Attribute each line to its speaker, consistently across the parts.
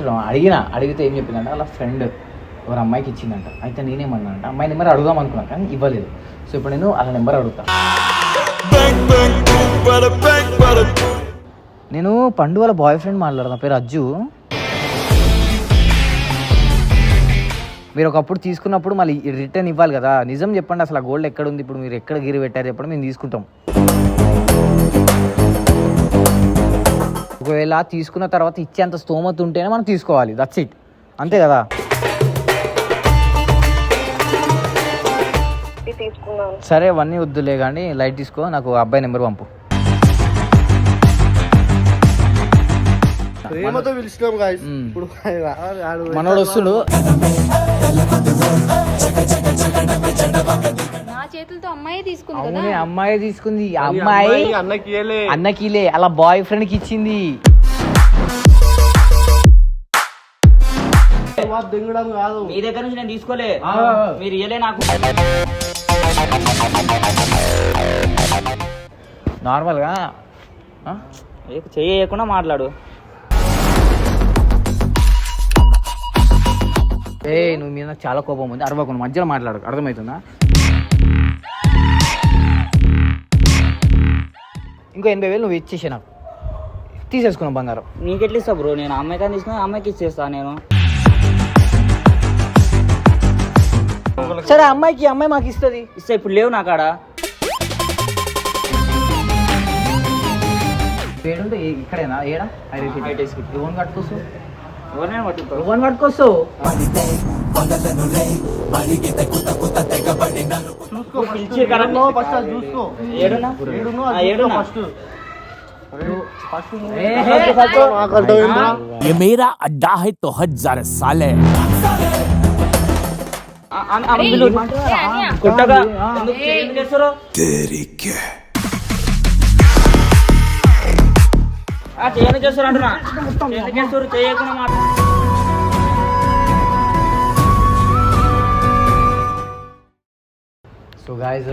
Speaker 1: ఏంటంటున్నావు అడిగిన అడిగితే ఏం చెప్పిందంటే? వాళ్ళ ఫ్రెండ్ ఎవరు అమ్మాయికి ఇచ్చిందంట. అయితే నేనేమన్నా అంటే అమ్మాయి నెంబర్ అడుగుదాం అనుకున్నా కానీ ఇవ్వలేదు. సో ఇప్పుడు నేను వాళ్ళ నెంబర్ అడుగుతా. నేను పండు వాళ్ళ బాయ్ ఫ్రెండ్ మాట్లాడదా పేరు అజ్జు. మీరు ఒకప్పుడు తీసుకున్నప్పుడు మళ్ళీ రిటర్న్ ఇవ్వాలి కదా. నిజం చెప్పండి అసలు ఆ గోల్డ్ ఎక్కడ ఉంది? ఇప్పుడు మీరు ఎక్కడ గిరి పెట్టారు చెప్పండి మేము తీసుకుంటాం. ఒకవేళ తీసుకున్న తర్వాత ఇచ్చేంత స్తోమత ఉంటేనే మనం తీసుకోవాలి. దట్స్ ఇట్ అంతే కదా? సరే అవన్నీ వద్దులే కానీ లైట్ తీసుకో నాకు అబ్బాయి నెంబర్ పంపు.
Speaker 2: ప్రేమతో పిలిచినాం గాయస్. ఇప్పుడు
Speaker 1: మనోడు వస్తుడు
Speaker 3: నా చేతులతో అమ్మాయి తీసుకుంది కదా.
Speaker 1: అవునే అమ్మాయి తీసుకుంది. అమ్మాయి
Speaker 2: అన్నకి ఇయ్యలే.
Speaker 1: అన్నకిలే అలా బాయ్ ఫ్రెండ్కి ఇచ్చింది.
Speaker 2: దింగడం కాదు.
Speaker 4: మీ దగ్గర నుంచి నేను తీసుకోలే.
Speaker 1: ఆ.
Speaker 4: మీరు ఇయ్యలే నాకు.
Speaker 1: నార్మల్గా ఆ?
Speaker 4: ఏ- చెయ్యకుండా మాట్లాడు.
Speaker 1: ఏ నువ్వు మీద నాకు చాలా కోపం ఉంది. అరవకుండా మధ్యలో మాట్లాడు. అర్థమవుతుందా? ఇంకో ఎనభై వేలు నువ్వు ఇచ్చేసే నాకు. తీసేసుకున్నావు బంగారం.
Speaker 4: నీకెట్లా ఇస్తా బ్రో? నేను అమ్మాయి కానీ తీసుకుని అమ్మాయికి ఇచ్చేస్తా నేను.
Speaker 1: సరే అమ్మాయికి అమ్మాయి మాకు ఇస్తుంది.
Speaker 4: ఇస్తా ఇప్పుడు లేవు నా కాడ.
Speaker 1: పేరుంటే ఇక్కడేనా? ఏడా?
Speaker 4: హైటెక్స్కి.
Speaker 1: లోన్ కట్టుకోస్తావు
Speaker 4: ఎవరినైనా పట్టుకో
Speaker 1: లోన్ కట్టుకోస్తావు
Speaker 2: చూసుకో first.
Speaker 4: పిలిచి కరెక్ట్.
Speaker 2: ఏడున్నో first అది చూసుకో
Speaker 4: ఏడున్నా
Speaker 2: ఏడున్నో
Speaker 4: ఆ,
Speaker 2: అది చూసుకో
Speaker 4: ఏడున్నా
Speaker 2: first. ఫస్ట్ నువ్వు
Speaker 1: ఏ, హే.
Speaker 2: నాకు అర్థమైందా?
Speaker 5: ये मेरा अड्डा है तो हट जा रे साले
Speaker 4: ఆ, ఆ, ఆ, పిలు. కొట్టగా ఎందుకు ఎందుకు చేస్తారు చేయని చేస్తారు అంటున్నా. చేయకుండా మాట
Speaker 1: సో గాయస్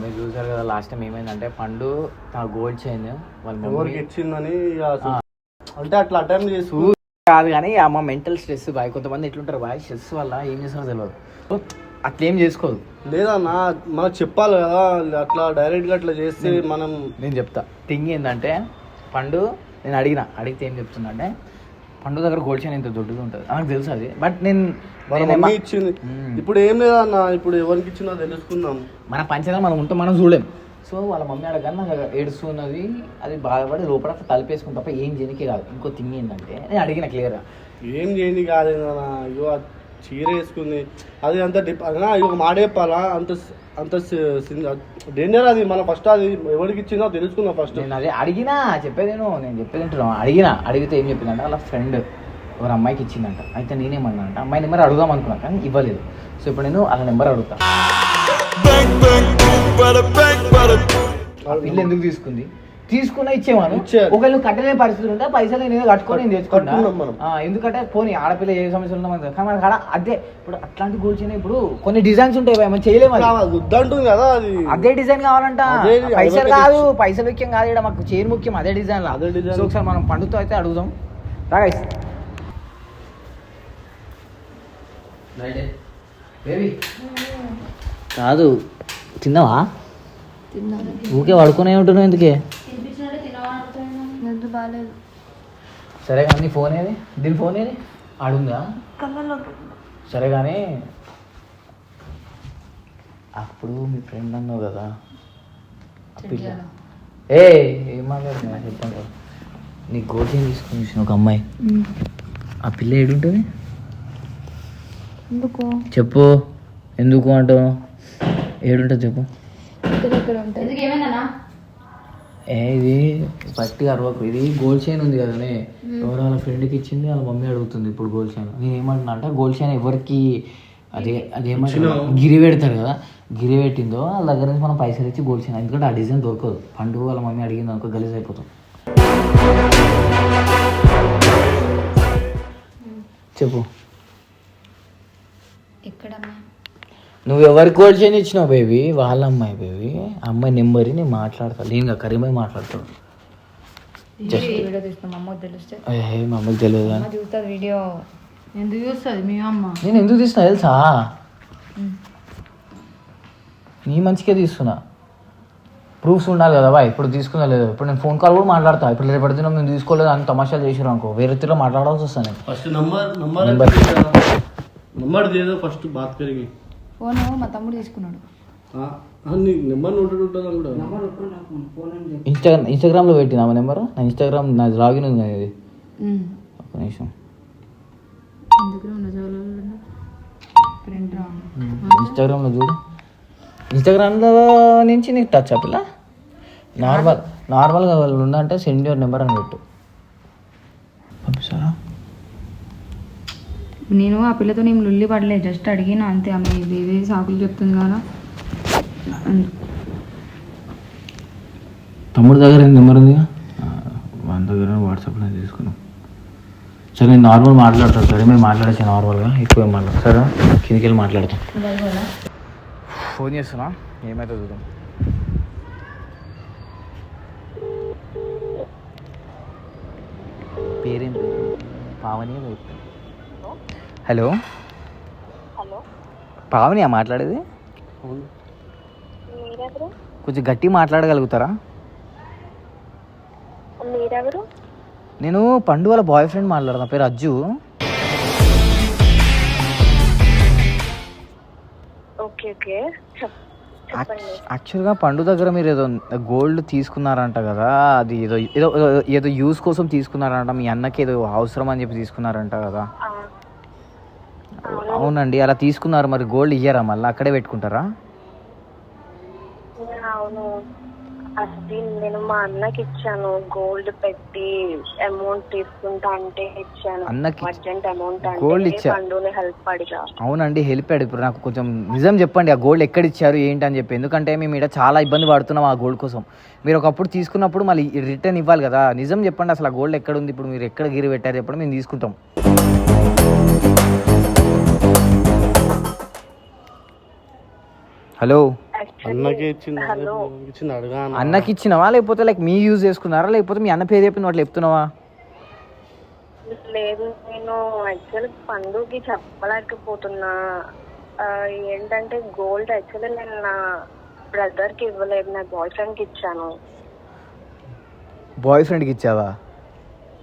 Speaker 1: మీరు చూసారు కదా లాస్ట్ టైం ఏమైందంటే పండు తన గోల్డ్ చైన్ వాళ్ళ
Speaker 2: ఎవరికి
Speaker 1: మమ్మీ
Speaker 2: ఇచ్చిందని అంటే అట్లా అటెంప్ట్ చేసు
Speaker 1: కాదు కానీ అమ్మ మెంటల్ స్ట్రెస్ బాయ్. కొంతమంది ఎట్లుంటారు బాయ్? స్ట్రెస్ వల్ల ఏం చేస్తారో తెలియదు సో, అట్లా ఏం చేసుకోదు.
Speaker 2: లేదన్నా మనకు చెప్పాలి కదా అట్లా డైరెక్ట్గా అట్లా చేస్తే మనం
Speaker 1: నేను చెప్తా. థింగ్ ఏంటంటే పండు నేను అడిగిన అడిగితే ఏం చెప్తున్నా అంటే పండు దగ్గర గోల్డ్ చైన్ ఇంత దొడ్డుగా ఉంటుంది. నాకు తెలుసు అది. బట్ నేను
Speaker 2: ఇచ్చింది. ఇప్పుడు ఏం లేదన్నా ఇప్పుడు ఎవరికి ఇచ్చిందో తెలుసుకుందాం.
Speaker 1: మన పంచదార మనం ఉంటే మనం చూడలేం. సో వాళ్ళ మమ్మీ అడగని నాకు ఏడుస్తున్నది. అది బాధపడి లోపల కలిపేసుకుని తప్ప ఏం చేయనికి కాదు. ఇంకో థింగ్ ఏంటంటే నేను అడిగిన క్లియర్గా
Speaker 2: ఏం కాదేనా అయ్యో ఆ చీర వేసుకుంది. అది అంత డిప్ అన్నా ఇది ఒక మాట చెప్పాలా? అంత అంత డేంజర్ అది మనం ఫస్ట్ అది ఎవరికి ఇచ్చిందో తెలుసుకుందాం ఫస్ట్.
Speaker 1: నేను అదే అడిగినా చెప్పేది నేను నేను చెప్పేది వింటున్నాను అడిగినా అడిగితే ఏం చెప్పిందంటే? వాళ్ళ ఫ్రెండ్ ఎవరు అమ్మాయికి ఇచ్చిందంట. అయితే నేనేమన్నా అంటే అమ్మాయి నెంబర్ అడుగుదాం అనుకున్నాను కానీ ఇవ్వలేదు. సో ఇప్పుడు నేను వాళ్ళ నెంబర్ అడుగుతా. ఆ పిల్ల ఎందుకు తీసుకుంది? తీసుకున్నా ఇచ్చేవాను. ఒకవేళ నువ్వు కట్టలేని పరిస్థితి ఉంటే పైసలు నేను కట్టుకొని నేను. ఆ, ఎందుకంటే పోనీ ఆడపిల్ల ఏ సమస్యలు ఉన్నా మనకు కానీ మన కాడ అదే ఇప్పుడు అట్లాంటి గోల్డ్ చైన్ ఇప్పుడు కొన్ని డిజైన్స్ ఉంటాయి మనం చేయలేము
Speaker 2: కదా అది.
Speaker 1: అదే డిజైన్ కావాలంట. పైసలు కాదు పైసలు ముఖ్యం కాదు ఇక్కడ మాకు చైన్ ముఖ్యం అదే డిజైన్
Speaker 2: అదే.
Speaker 1: సో ఒకసారి మనం పండుతో అయితే అడుగుదాం. బేబీ. కాదు తిన్నావా? ఊకే పడుకునే ఉంటున్నావు ఎందుకు?
Speaker 3: బాగాలేదు
Speaker 1: సరే కానీ ఫోన్ ఏది? దీని ఫోన్ ఏది? ఆడుందా? సరే కానీ అప్పుడు మీ ఫ్రెండ్ అన్నావు కదా. పిల్ల. ఏ ఏం మాట్లాడుతున్నా చెప్పండి నీ గోల్డ్ తీసుకుని చూసిన ఒక అమ్మాయి. ఆ పిల్ల ఏడుంటుంది?
Speaker 3: ఎందుకు?
Speaker 1: చెప్పు. ఎందుకు అంటావు? ఏడుంటుంది చెప్పు.
Speaker 3: దగ్గర ఉంటుంది ఎందుకు ఏమైందన్నా?
Speaker 1: ఏ ఇది పట్టి అరవకు ఇది గోల్డ్ చైన్ ఉంది కదనే. ఎవరో వాళ్ళ ఫ్రెండ్కి ఇచ్చింది వాళ్ళ మమ్మీ అడుగుతుంది ఇప్పుడు గోల్డ్ చైన్ నేను ఏమంటున్నా అంటే గోల్డ్ చైన్ ఎవరికి అదే అదేమంటారు గిరి పెడతారు కదా. గిరి పెట్టిందో వాళ్ళ దగ్గర నుంచి మనం పైసలు ఇచ్చి గోల్డ్ చైన్ ఎందుకంటే ఆ డిజైన్ దొరకదు. పండుగ వాళ్ళ మమ్మీ అడిగింది అనుకో గలీజ్ అయిపోతాం. చెప్పు.
Speaker 3: ఎక్కడమ్మా?
Speaker 1: నువ్వు ఎవరికి గోల్డ్ చైన్ ఇచ్చినావు బేబీ? వాళ్ళ అమ్మాయి బేబీ. అమ్మాయి నెంబర్ నేను మాట్లాడతా. నేను కరీమాయి మాట్లాడతాడు
Speaker 3: వీడియో తీస్తాం అమ్మ తెలిస్తే.
Speaker 1: ఏ మా అమ్మకి తెలియదు
Speaker 3: అమ్మ చూస్తుంది వీడియో.
Speaker 6: ఎందుకు చూస్తుంది? మీ అమ్మ.
Speaker 1: నేను ఎందుకు తీస్తున్నా తెలుసా? నీ మంచికే తీస్తున్నా. ప్రూఫ్స్ ఉండాలి కదా బాయ్. ఇప్పుడు తీసుకున్నా లేదు. ఇప్పుడు నేను ఫోన్ కాల్ కూడా మాట్లాడతా. ఇప్పుడు రేపటి దినం నేను తీసుకోలేదు అని తమాషాలు చేసిరు అనుకో. వేరే తీరులో మాట్లాడాల్సి వస్తాను
Speaker 2: first number number number first bath కరిగి
Speaker 3: ఫోన్ మా తమ్ముడు తీసుకున్నాడు.
Speaker 1: ఇన్స్టాగ్రామ్ ఇన్స్టాగ్రామ్లో పెట్టినా మా నెంబర్? నా ఇన్స్టాగ్రామ్ నా లాగిన్ ఉంది ఇది. ఒక నిమిషం.
Speaker 3: ఎందుకు ఫ్రెండ్ రా.
Speaker 1: ఇన్స్టాగ్రామ్లో చూడు. ఇన్స్టాగ్రామ్లో నుంచి నీకు టచ్ అప్పిలా నార్మల్ నార్మల్గా వాళ్ళు ఉందంటే సెండ్ యువర్ నెంబర్ అని పెట్టు. పంపిస్తారా?
Speaker 3: నేను ఆ పిల్లతో నేను లుల్లి పడలేదు జస్ట్ అడిగిన అంతే ఆమె ఇవి సాకులు చెప్తుంది కదా.
Speaker 1: తమ్ముడు దగ్గర నెంబర్ ఉంది వాళ్ళ దగ్గర వాట్సాప్లో తీసుకున్నాం. సరే నేను నార్మల్ మాట్లాడతాను సరే. మేము మాట్లాడేసి నార్మల్గా ఎక్కువ ఏం మాట్లాడతాం సరే కిందికి వెళ్ళి మాట్లాడతాం. ఫోన్ చేస్తున్నా? ఏమైతే చూద్దాం. పేరేం పావని హలో.
Speaker 7: హలో.
Speaker 1: పావనియా మాట్లాడేది?
Speaker 7: మీరెవరు?
Speaker 1: కొంచెం గట్టి మాట్లాడగలుగుతారా?
Speaker 7: మీరెవరు?
Speaker 1: నేను పండు వాళ్ళ బాయ్ ఫ్రెండ్ మాట్లాడతా పేరు అజ్జు.
Speaker 7: Okay okay.
Speaker 1: యాక్చువల్గా పండు దగ్గర మీరు ఏదో గోల్డ్ తీసుకున్నారంట కదా అది ఏదో ఏదో ఏదో- యూస్ కోసం తీసుకున్నారంట మీ అన్నకి ఏదో అవసరం అని చెప్పి తీసుకున్నారంట కదా. అవునండి అలా తీసుకున్నారు మరి గోల్డ్ ఇయ్యారా మళ్ళీ? అక్కడే పెట్టుకుంటారా?
Speaker 7: అవును. అది నేను మా అన్నకి ఇచ్చాను గోల్డ్ పెట్టి అమౌంట్ తీసుకుంటా అంటే ఇచ్చాను.
Speaker 1: అన్నకి
Speaker 7: అర్జెంట్ అమౌంట్
Speaker 1: gold
Speaker 7: అంటే
Speaker 1: ఇచ్చా-
Speaker 7: పండుని హెల్ప్ అడిగా.
Speaker 1: అవునండి హెల్ప్ అయ్యాడు ఇప్పుడు నాకు కొంచెం నిజం చెప్పండి ఆ గోల్డ్ ఎక్కడ ఇచ్చారు ఏంటి అని చెప్పి. ఎందుకంటే మేము ఇక్కడ చాలా ఇబ్బంది పడుతున్నాం ఆ గోల్డ్ కోసం. మీరు ఒకప్పుడు తీసుకున్నప్పుడు మళ్ళీ రిటర్న్ ఇవ్వాలి కదా. నిజం చెప్పండి అసలు ఆ గోల్డ్ ఎక్కడ ఉంది ఇప్పుడు మీరు ఎక్కడ గిరి పెట్టారు? చెప్పండి మేము తీసుకుంటాం. హలో.
Speaker 2: అన్నకి
Speaker 1: ఇచ్చినావా? లేకపోతే లైక్ మీ యూజ్ చేసుకున్నారా? లేకపోతే మీ అన్న పేరు చెప్పిన వాటి చెప్తున్నావా?
Speaker 7: లేదు నేను యాక్చువల్ పండుకి చెప్పలేకపోతున్నా. ఏంటంటే గోల్డ్ యాక్చువల్లీ నేను నా బ్రదర్కి ఇవ్వలేదు నా బాయ్ ఫ్రెండ్కి ఇచ్చాను.
Speaker 1: బాయ్ ఫ్రెండ్కి ఇచ్చావా?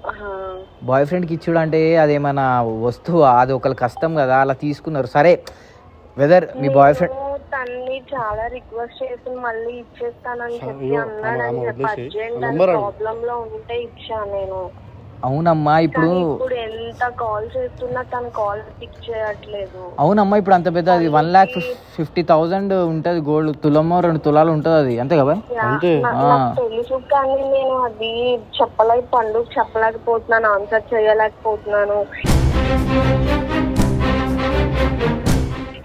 Speaker 7: ఆ,
Speaker 1: బాయ్ ఫ్రెండ్కి ఇచ్చుడు అంటే అదేమన్నా వస్తువు? అది ఒకళ్ళ కష్టం కదా అలా తీసుకున్నారు. సరే వెదర్ మీ బాయ్ ఫ్రెండ్
Speaker 7: నేను తన్ని చాలా రిక్వెస్ట్ చేసి మళ్ళీ ఇచ్చేస్తానని చెప్పి అన్నాడని
Speaker 2: ఆమె
Speaker 7: చెప్పి. అర్జెంట్. ప్రాబ్లం లో ఉంటే ఇచ్చాను నేను
Speaker 1: అవునమ్మా ఇప్పుడు
Speaker 7: ఇప్పుడు ఎంత కాల్ చేస్తున్నా తను కాల్ పిక్ చేయట్లేదు
Speaker 1: అవునమ్మా ఇప్పుడు అంత పెద్ద అది వన్ ల్యాక్ ఫిఫ్టీ థౌజండ్ ఉంటుంది గోల్డ్ తులమో రెండు తులాలు ఉంటుంది అది అంతే కదా
Speaker 2: అంతే.
Speaker 7: తెలుసు కానీ నేను అది చెప్పలేక పండుగ చెప్పలేకపోతున్నాను ఆన్సర్ చేయలేకపోతున్నాను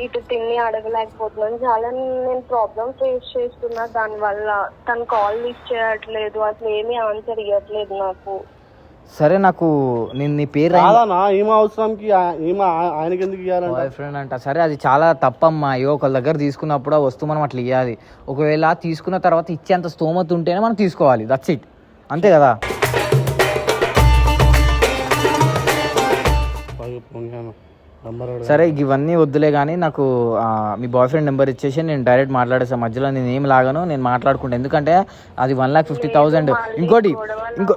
Speaker 7: ఇటు తిని అడగలేకపోతున్నాను. చాలా నేను ప్రాబ్లమ్ ఫేస్ చేస్తున్నా. దానివల్ల తను కాల్ లిస్ట్ చేయట్లేదు. అసలు ఏమీ ఆన్సర్ ఇవ్వట్లేదు నాకు.
Speaker 1: సరే నాకు నేను నీ పేరు
Speaker 2: కాదన్నా అవసరంకి ఆయనకి ఎందుకు ఇవ్వాలంట
Speaker 1: బాయ్ ఫ్రెండ్ అంట. సరే అది చాలా తప్పమ్మా. అయ్యో ఒకళ్ళ దగ్గర తీసుకున్నప్పుడు ఆ వస్తువు మనం అట్లా ఇవ్వాలి ఒకవేళ తీసుకున్న తర్వాత ఇచ్చేంత స్తోమత ఉంటేనే మనం తీసుకోవాలి. దట్స్ ఇట్ అంతే కదా?
Speaker 2: బాగా.
Speaker 1: సరే ఇవన్నీ వద్దులే కానీ నాకు మీ బాయ్ ఫ్రెండ్ నెంబర్ ఇచ్చేసి నేను డైరెక్ట్ మాట్లాడేసాను మధ్యలో నేను ఏం లాగాను నేను మాట్లాడుకుంటా. ఎందుకంటే అది వన్ లాక్ ఫిఫ్టీ థౌసండ్ ఇంకోటి ఇంకో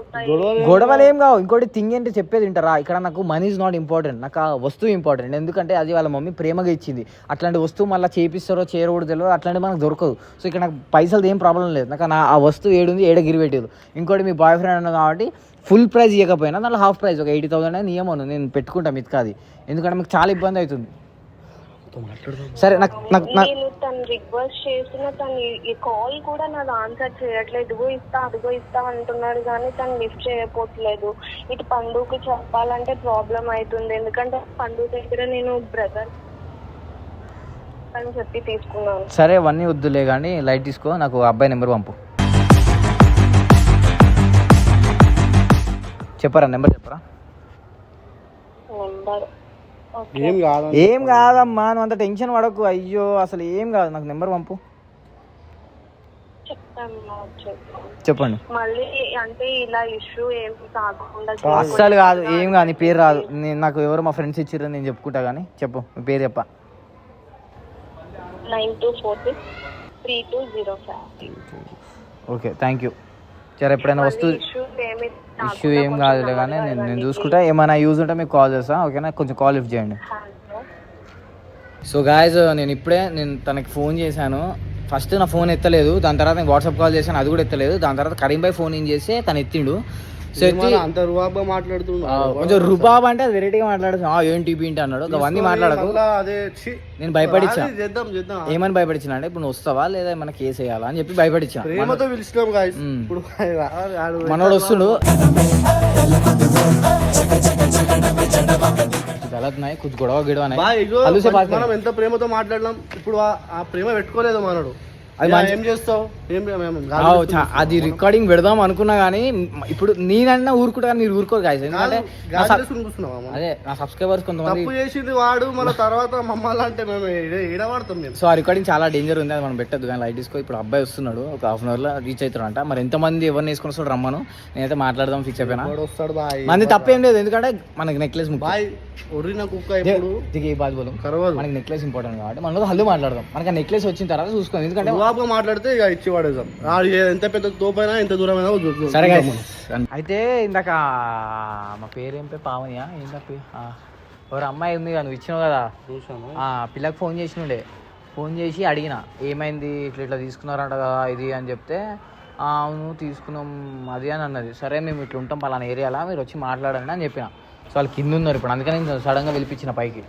Speaker 1: గొడవలు ఏం కావు. ఇంకోటి థింగ్ ఏంటి చెప్పేది వింటారా? ఇక్కడ నాకు మనీ ఇస్ నాట్ ఇంపార్టెంట్ నాకు ఆ వస్తువు ఇంపార్టెంట్ ఎందుకంటే అది వాళ్ళ మమ్మీ ప్రేమగా ఇచ్చింది. అట్లాంటి వస్తువు మళ్ళీ చేపిస్తారో చేయరు తెలియదు అట్లాంటి మనకు దొరకదు. సో ఇక్కడ నాకు పైసలు ఏం ప్రాబ్లం లేదు. నాకు నా ఆ వస్తువు ఏడుంది ఏడ గిరి పెట్టేది. ఇంకోటి మీ బాయ్ ఫ్రెండ్ అన్న కాబట్టి ఫుల్ ప్రైస్ ఇవ్వకపోయినా దాంట్లో హాఫ్ ప్రైస్ ఒక ఎయిటీ థౌసండ్ అనేది నియమం నేను పెట్టుకుంటా మిత్కాది. ఎందుకంటే మీకు చాలా ఇబ్బంది అవుతుంది. సరే నాకు నాకు నాకు
Speaker 7: నేను తను రిక్వెస్ట్ చేస్తున్నా తను ఈ- కాల్ కూడా నాకు ఆన్సర్ చేయట్లేదు. ఇదిగో ఇస్తా అదిగో ఇస్తా అంటున్నాడు కానీ తను లిఫ్ట్ చేయకపోవట్లేదు. ఇటు పండుగకి చెప్పాలంటే ప్రాబ్లం అవుతుంది. ఎందుకంటే పండుగ దగ్గర నేను బ్రదర్ అని చెప్పి తీసుకున్నాను.
Speaker 1: సరే అవన్నీ వద్దులే కానీ లైట్ తీసుకో నాకు అబ్బాయి నెంబర్ పంపు. చెప్పరా నెంబర్ చెప్పరా?
Speaker 2: ఏం కాదని
Speaker 1: ఏం కాదమ్మా నువ్వు అంత టెన్షన్ పడకు. అయ్యో అసలు ఏం కాదు. నాకు నెంబర్ పంపు. చెప్పండి.
Speaker 7: మళ్ళీ అంటే ఇలా ఇష్యూ ఏం కాకుండా
Speaker 1: అస్సలు కాదు ఏం కాదు నీ పేరు రాదు. నేను నాకు ఎవరు మా ఫ్రెండ్స్ ఇచ్చిర్రు నేను చెప్పుకుంటా కానీ చెప్పు మీ పేరు చెప్ప.
Speaker 7: Nine two four six three two zero five.
Speaker 1: Okay thank you. సరే ఎప్పుడైనా వస్తూ
Speaker 7: ఇష్యూ
Speaker 1: ఏం కాదులే కానీ నేను నేను చూసుకుంటా. ఏమైనా యూజ్ ఉంటే మీకు కాల్ చేస్తా. ఓకేనా? కొంచెం కాల్ లిఫ్ట్ చేయండి. సో గాయస్ నేను ఇప్పుడే నేను తనకి ఫోన్ చేశాను. ఫస్ట్ నా ఫోన్ ఎత్తలేదు. దాని తర్వాత నేను వాట్సాప్ కాల్ చేశాను. అది కూడా ఎత్తలేదు. దాని తర్వాత కరీం భాయ్ ఫోన్ ఏం చేసి తను ఎత్తిండు.
Speaker 2: అంత రుబాబా మాట్లాడుతున్నాడు
Speaker 1: కొంచెం రుబాబ్ అంటే అది వెరైటీగా మాట్లాడుతుంది ఆ, ఏంటి ఏంటి అన్నాడు. అవన్నీ మాట్లాడకు.
Speaker 2: మళ్ళా అదే.
Speaker 1: నేను భయపడిచ్చా
Speaker 2: చేద్దాం చేద్దాం.
Speaker 1: ఏమని భయపడిచ్చిన అంటే ఇప్పుడు నువ్వు వస్తావా లేదా ఏమైనా కేసు వేయాలా అని చెప్పి భయపడిచ్చా
Speaker 2: ప్రేమతో పిలిచినాం. ఇప్పుడు
Speaker 1: మనోడు వస్తుండు గలత్ నాయ్ గొడవ గిడవ
Speaker 2: మనం. ఎంత ప్రేమతో మాట్లాడినాం ఇప్పుడు ఆ ప్రేమ పెట్టుకోలేదు మనడు.
Speaker 1: అది
Speaker 2: ఏం చేస్తావు?
Speaker 1: అది రికార్డింగ్ పెడదాం అనుకున్నా కానీ ఇప్పుడు నేనన్నా ఊరుకుంటా కానీ మీరు ఊరుకోరు గాయస్ ఎందుకంటే? అదే నా సబ్స్క్రైబర్స్ కొంతమంది
Speaker 2: చేసింది వాడు మన తర్వాత మమ్మల్ని అంటే మేము ఏడవాడతాం మేము.
Speaker 1: సో ఆ రికార్డింగ్ చాలా డేంజర్ ఉంది అది మనం పెట్టద్దు. కానీ లైట్ తీసుకో ఇప్పుడు అబ్బాయి వస్తున్నాడు ఒక హాఫ్ అన్ అవర్లో రీచ్ అవుతాడంట మరి ఎంతమంది ఎవరిని వేసుకొని వస్తాడు రమ్మను? నేనైతే మాట్లాడదాం ఫిక్స్ అయిపోయినా.
Speaker 2: వాడు వస్తాడు బాయ్.
Speaker 1: మంది తప్పేం లేదు ఎందుకంటే మనకి నెక్లెస్
Speaker 2: బాయ్ ఒర్రిన కుక్క ఇప్పుడు
Speaker 1: బాధ మనకి నెక్లెస్ ఇంపార్టెంట్ కాబట్టి మనం హల్లు మాట్లాడదాం. మనకి ఆ నెక్లెస్ వచ్చిన తర్వాత చూసుకోండి ఎందుకంటే
Speaker 2: రుబాబుగా మాట్లాడితే ఇక ఇచ్చి పడేద్దాం ఏ- ఎంత పెద్ద తోపైనా ఎంత దూరమైనా
Speaker 1: సరే. అయితే ఇందాక మా పేరు ఏం పేరు? పావనియా ఆ, ఎవరు అమ్మాయి ఉంది కదా నువ్వు ఇచ్చినావు కదా?
Speaker 2: చూసాను
Speaker 1: ఆ పిల్లకి ఫోన్ చేసినుండే. ఫోన్ చేసి అడిగిన ఏమైంది? ఇట్లా ఇట్లా తీసుకున్నారంట కదా ఇది అని చెప్తే "ఆ, అవును తీసుకున్నాం అది అని అన్నది. సరే మేము ఇట్లా ఉంటాం పలానా ఏరియాలో మీరు వచ్చి మాట్లాడండి అని చెప్పిన. సో వాళ్ళు కింద ఉన్నారు ఇప్పుడు అందుకని సడన్గా పిలిపించిన పైకి.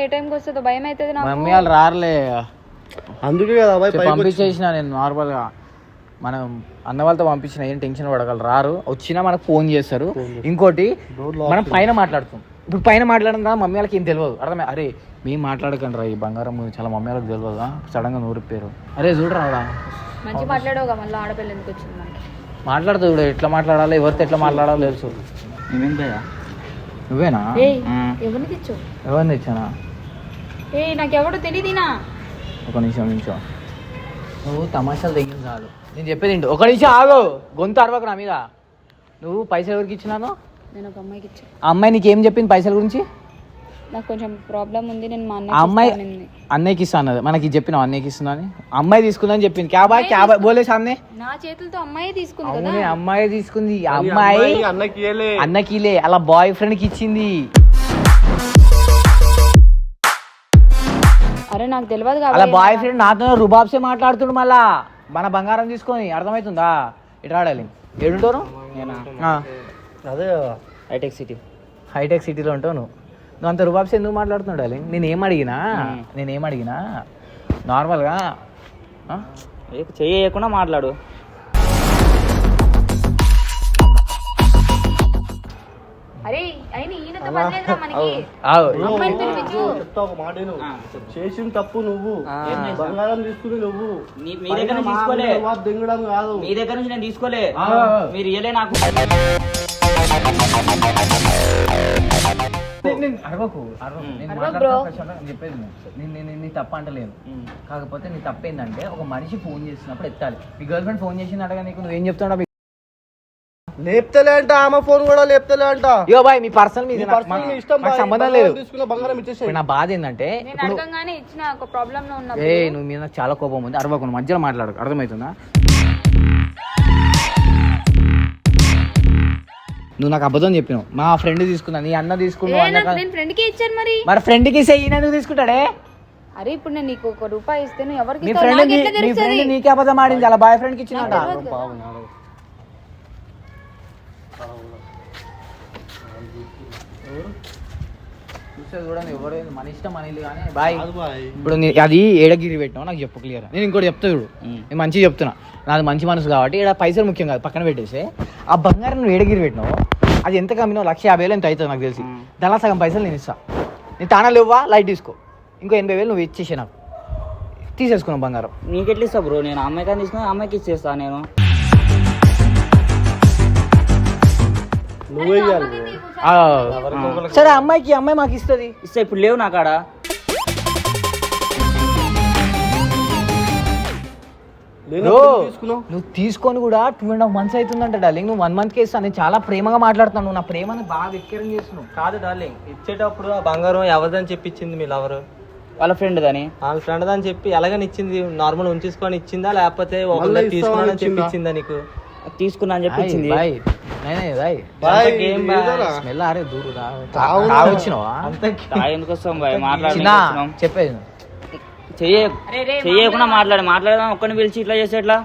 Speaker 3: ఏ టైంకి వస్తుందో భయం అవుతుంది నాకు.
Speaker 1: మమ్మీ వాళ్ళు రారులే.
Speaker 2: అందుకే కదా బాయ్
Speaker 1: చెప్పి
Speaker 2: పైకి వచ్చి-
Speaker 1: పంపించేసిన నేను నార్మల్గా మనం అన్న వాళ్ళతో పంపించిన ఏం టెన్షన్ పడగలరు రారు. వచ్చినా మనకు ఫోన్ చేస్తారు. ఇంకోటి మనం పైన మాట్లాడుతాం. ఇప్పుడు పైన మాట్లాడడం కదా మమ్మీ వాళ్ళకి ఏం తెలియదు. అర్థమే అరే మేము మాట్లాడకండి రా ఈ బంగారం గురించి చాలా మమ్మీ వాళ్ళకి తెలియదా? సడన్గా నూరు పేరు అరే చూడరా ఆడ.
Speaker 3: మంచి మాట్లాడవుగా మళ్ళీ ఆడపిల్ల ఎందుకు వచ్చింది మనకి?
Speaker 1: మాట్లాడుతూ చూడు ఎట్లా మాట్లాడాలో ఎవరితో ఎట్లా మాట్లాడాలో తెలుసు. నువ్వేనా?
Speaker 3: ఏయ్ ఎవరిని తెచ్చు
Speaker 1: ఎవరిని తెచ్చానా?
Speaker 3: ఏయ్ నాకెవడో తెలియదునా
Speaker 1: ఒక నిమిషం నిమిషం. నువ్వు తమాషాలు తెగింది చాలు. నేను చెప్పేది ఏంటి? ఒక నిమిషం ఆగు. గొంతు అరవకు నా మీద. నువ్వు పైసలు ఎవరికి ఇచ్చినాను?
Speaker 3: నేను ఒక అమ్మాయికి ఇచ్చా.
Speaker 1: ఆ అమ్మాయి నీకు ఏం చెప్పింది పైసల గురించి?
Speaker 3: నాకు కొంచెం ప్రాబ్లం ఉంది నేను మా
Speaker 1: ఆ అమ్మాయి
Speaker 3: అన్నయ్య
Speaker 1: అన్నయ్యకి ఇస్తా అన్నది మనకి చెప్పినావు అన్నయ్యకి ఇస్తున్నా అని. అమ్మాయి తీసుకుందని చెప్పింది. క్యా బాయ్ క్యా బాయ్ బోలే సామ్నే.
Speaker 3: నా చేతులతో అమ్మాయి తీసుకుంది కదా.
Speaker 1: అమ్మాయి తీసుకుంది. అమ్మాయి
Speaker 2: అమ్మాయి అన్నకి ఇయ్యలే.
Speaker 1: అన్నకిలే అలా బాయ్ ఫ్రెండ్కి ఇచ్చింది.
Speaker 3: నాకు తెలియదు
Speaker 1: అలా
Speaker 3: కాబట్టి
Speaker 1: బాయ్ ఫ్రెండ్ నాతో రుబాబ్సే మాట్లాడుతుండు మళ్ళా. మన బంగారం తీసుకొని అర్థమవుతుందా? ఇటు రాడాలి ఏడుంటారు
Speaker 2: అదే.
Speaker 4: హైటెక్ సిటీ
Speaker 1: హైటెక్ సిటీలో ఉంటావు నువ్వు. నువ్వు అంత రుబాబ్స్ ఎందుకు మాట్లాడుతున్నాడు డార్లింగ్ నేను ఏం అడిగినా? నేను ఏం అడిగినా? నార్మల్గా ఆ?
Speaker 4: చేయకుండా మాట్లాడు.
Speaker 2: మాట. చేసిన తప్పు నువ్వు. బంగారం తీసుకుని నువ్వు.
Speaker 4: మీ దగ్గర తీసుకోలే.
Speaker 2: దెంగడం కాదు.
Speaker 4: మీ దగ్గర నుంచి నేను తీసుకోలే. మీరు ఇయ్యలే నాకు.
Speaker 1: నేను- నేను చెప్పేది. నేను నేను తప్ప అంటలేను. కాకపోతే నీ తప్పు ఏంటంటే ఒక మనిషి ఫోన్ చేసినప్పుడు ఎత్తాలి. మీ గర్ల్ ఫ్రెండ్ ఫోన్ చేసింది అడగా నీకు నువ్వేం చెప్తున్నావు?
Speaker 2: లేపుతలే అంట ఆమె ఫోన్ కూడా లేపుతలే అంట
Speaker 1: బాయ్ మీ పర్సనల్ మీద
Speaker 2: ఇష్టం.
Speaker 1: సంబంధం లేదు.
Speaker 2: తీసుకున్న బంగారం ఇచ్చేసేయ్.
Speaker 1: ఇప్పుడు నా బాధ ఏంటంటే
Speaker 3: నేను
Speaker 1: ఇప్పుడు
Speaker 3: అడగంగానే ఇచ్చిన ఒక ప్రాబ్లం లో
Speaker 1: ఏ నువ్వు మీద చాలా కోపం ఉంది. అరవకు మధ్యలో మాట్లాడు అర్థమవుతుందా? నువ్వు నాకు అబద్ధం చెప్పినావు. మా ఫ్రెండ్ తీసుకున్నా నీ అన్న తీసుకున్నావు
Speaker 3: నాకు
Speaker 1: అన్న
Speaker 3: నేను ఫ్రెండ్కి ఇచ్చాను మరి.
Speaker 1: మరి ఫ్రెండ్కి తీసుకుంటాడే?
Speaker 3: అరే ఇప్పుడు నేను నీకు ఒక రూపాయి ఇస్తే నువ్వు ఎవరికి
Speaker 1: మీ? ఫ్రెండ్
Speaker 3: నాకు
Speaker 1: అబద్ధం ఆడింది అలా బాయ్ ఫ్రెండ్కి ఇచ్చినట ఎవరు? మన ఇష్టం కానీ బాయ్. ఇప్పుడు అది ఏడగిరి పెట్టినావు నాకు చెప్పు క్లియర్ నేను ఇంకోటి చెప్తా చూడు. నేను మంచిగా చెప్తున్నా. నాది మంచి మనసు కాబట్టి ఇక్కడ పైసలు ముఖ్యం కాదు పక్కన పెట్టేసి. ఆ బంగారం నువ్వు ఏడగిరి పెట్టినావు అది ఎంత కమ్మినావు? లక్ష యాభై వేలు ఎంత అవుతుంది నాకు తెలిసి. దానిలో సగం పైసలు నేను ఇస్తా. నేను తానా లేవా లైట్ తీసుకో. ఇంకో ఎనభై వేలు నువ్వు ఇచ్చేసే నాకు. తీసేసుకున్నావు బంగారం.
Speaker 4: నీకెట్లా ఇస్తా బ్రో? నేను అమ్మాయికి తీసుకుని అమ్మాయికి ఇచ్చేస్తా నేను.
Speaker 2: నువ్వే
Speaker 1: ఆ, సరే. అమ్మాయికి అమ్మాయి మాకు ఇస్తుంది.
Speaker 4: ఇస్తా ఇప్పుడు లేవు నా కాడ.
Speaker 2: లేనప్పుడు
Speaker 1: బ్రో
Speaker 2: ఎందుకు తీసుకున్నావు?
Speaker 1: నువ్వు తీసుకొని కూడా టూ అండ్ హాఫ్ మంత్స్ అవుతుందంట డార్లింగ్ నువ్వు వన్ మంత్ కేసు నేను చాలా ప్రేమగా మాట్లాడుతున్నాను. నువ్వు నా ప్రేమని బాగా వెక్కిరం చేస్తున్నావు.
Speaker 8: కాదు డార్లింగ్ ఇచ్చేటప్పుడు ఆ బంగారం ఎవరిదని చెప్పి ఇచ్చింది మీ లవరు
Speaker 4: వాళ్ళ ఫ్రెండ్ దాని.
Speaker 8: వాళ్ళ ఫ్రెండ్ అని చెప్పి ఎలాగని ఇచ్చింది? నార్మల్ ఉంచేసుకొని ఇచ్చిందా? లేకపోతే ఒకళ్ళ తీసుకున్నానని చెప్పి
Speaker 2: ఇచ్చిందా?
Speaker 8: ఇచ్చిందా నీకు?
Speaker 4: తీసుకున్నా అని చెప్పి?
Speaker 1: స్మెల్ అరే దూరు రా.
Speaker 2: తాగు.
Speaker 1: తాగొచ్చినావా
Speaker 4: తాగి ఎందుకు వస్తాం బాయ్? మాట్లాడి
Speaker 1: చిన్న చెప్పేది
Speaker 4: చెయ్య చెయ్యకుండా మాట్లాడి. మాట్లాడదాం ఒక్కని పిలిచి ఇట్లా చేస్తే ఎట్లా?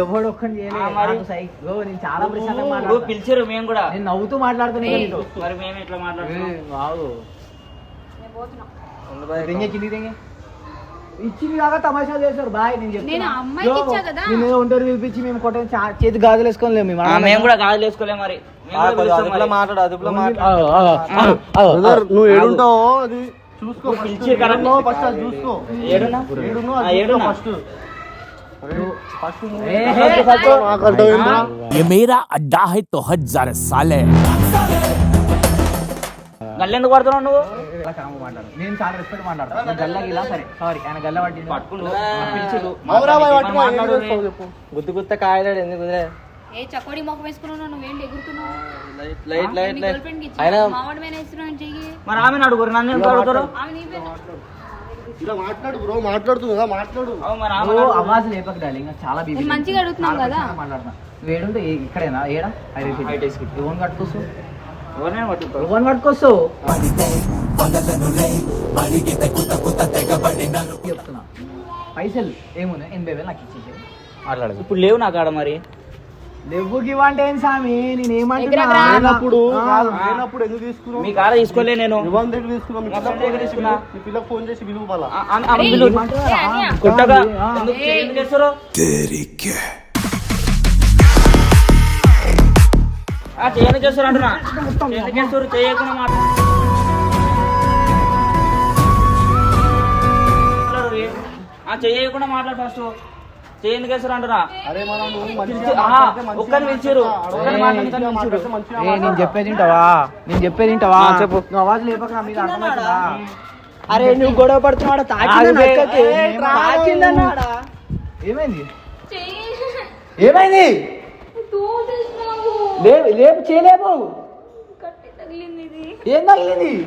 Speaker 1: ఎవడు చాలా.
Speaker 4: పిలిచారు మేము కూడా.
Speaker 1: నేను నవ్వుతూ మాట్లాడుతున్నా నీతో.
Speaker 4: మరి మేము ఇట్లా మాట్లాడుతున్నాం
Speaker 1: ఏ, వావ్. దెంగే, కిందికి దెంగే. ఇచ్చింది కాక తమాషా చేశారు బాయ్ నేను చెప్తున్నా.
Speaker 3: నేను ఆ అమ్మాయికి
Speaker 1: యో,
Speaker 3: ఇచ్చా కదా.
Speaker 1: నేను ఏదో ఒంటరి పిలిపించి మేము కొట్ట చేతి గాజులు వేసుకోలేము మేము
Speaker 4: ఆ, మేము కూడా గాజులు వేసుకోలేం మరి మేము
Speaker 8: ఆ,
Speaker 4: కూడా
Speaker 8: కొద్దిగా
Speaker 4: పిలుస్తాం
Speaker 8: అదుపులో
Speaker 4: మరి.
Speaker 8: మాట్లాడు అదుపులో
Speaker 1: ఆ,
Speaker 8: మాట్లాడు
Speaker 1: ఆ, ఆ, ఆ, ఆ.
Speaker 2: బ్రదర్ నువ్వు ఏడుంటావో అది చూసుకో
Speaker 4: పిలిచి కరెక్ట్.
Speaker 2: ఫస్ట్ అది చూసుకో
Speaker 4: ఏడున్నా?
Speaker 2: ఏడున్నో
Speaker 4: ఆ,
Speaker 2: అది చూసుకో
Speaker 4: ఏడున్నా?
Speaker 2: ఫస్ట్ ఫస్ట్
Speaker 1: ఏ, హే,
Speaker 2: నాకు అర్థమైందా
Speaker 5: ये मेरा अड्डा है तो हज जरा साले
Speaker 4: గల్లు ఎందుకు పడుతున్నావు నువ్వు?
Speaker 1: ఇలా కాము మాట్లాడు. నేను చాలా రెస్పెక్ట్ మాట్లాడతాను నువ్వు గల్ల గిల్ల సరే సారీ ఆయన గల్ల పట్టి
Speaker 4: పట్టుకుని పిలిచిరు
Speaker 2: అవురా బాయ్, పట్టుకో, ఏం
Speaker 4: మాట్లాడు.
Speaker 8: గుద్దు గుత్త కాయలాడు ఎందుకు కుదిరే
Speaker 3: ఏ చకోడి మొక్క వేసుకున్నావు నువ్వేంటి ఎగురుతున్నావు?
Speaker 8: లైట్ లైట్ లైట్
Speaker 3: మీ
Speaker 8: లైట్.
Speaker 3: గర్ల్ ఫ్రెండ్కి
Speaker 8: అయినా
Speaker 3: మావాడి మీద చెయ్యి.
Speaker 4: మరి అడుగురు నన్ను ఎందుకు అడుగుతారు
Speaker 2: ఇలా మాట్లాడు బ్రో మాట్లాడుతుంది కదా మాట్లాడు.
Speaker 1: అవాజ్ లేపక చాలా
Speaker 3: మంచిగా అడుగుతున్నాం
Speaker 1: చాలా
Speaker 3: కదా.
Speaker 1: ప్రశాంతంగా మాట్లాడతా నువ్వు ఏడుంటే ఏ- ఇక్కడేనా? ఏడా? ఎవరిని కట్టుకోస్తావు చెప్తున్నా. పైసలు ఏమున్నాయి? ఎనభై వేలు నాకు ఇచ్చేసి మాట్లాడదు
Speaker 4: ఇప్పుడు లేవు నా కాడ మరి.
Speaker 1: లేవు గివ్వంటే ఏం స్వామి. నేను ఏమంటున్నా?
Speaker 2: లేనప్పుడు
Speaker 1: ఆ.
Speaker 2: కాదు, లేనప్పుడు ఎందుకు తీసుకున్నావు?
Speaker 4: మీ కాడ తీసుకోలే నేను.
Speaker 2: ఇవ్వని దగ్గర తీసుకున్నావు మీ
Speaker 4: మా
Speaker 2: పిల్లకి ఫోన్ చేసి
Speaker 4: తీసుకున్నా.
Speaker 2: పిలువు. మీ పిల్లకి ఫోన్ చేసి విలువ
Speaker 4: ఆ- ఆ- ఎందుకు చేయని చేస్తారు అంటున్నా. ఎందుకు చేస్తారు చేయకుండా మాట మాట్లాడు చేయకుండా మాట్లాడు ఫస్ట్ చేయందుకు చేస్తారు అంటున్నా. ఒక్కరిని పిలిచిరు.
Speaker 1: నేను. చెప్పేది వింటావా? నేను చెప్పేది వింటావా? చెప్పు. నువ్వు అవాజ్ లేపక?
Speaker 4: అరే నువ్వు గొడవ పడుతున్నాడు?
Speaker 1: తాకిందన్నాడా? ఏమైంది? ఏమైంది? లేపు చేయలేము. ఏం తగిలింది?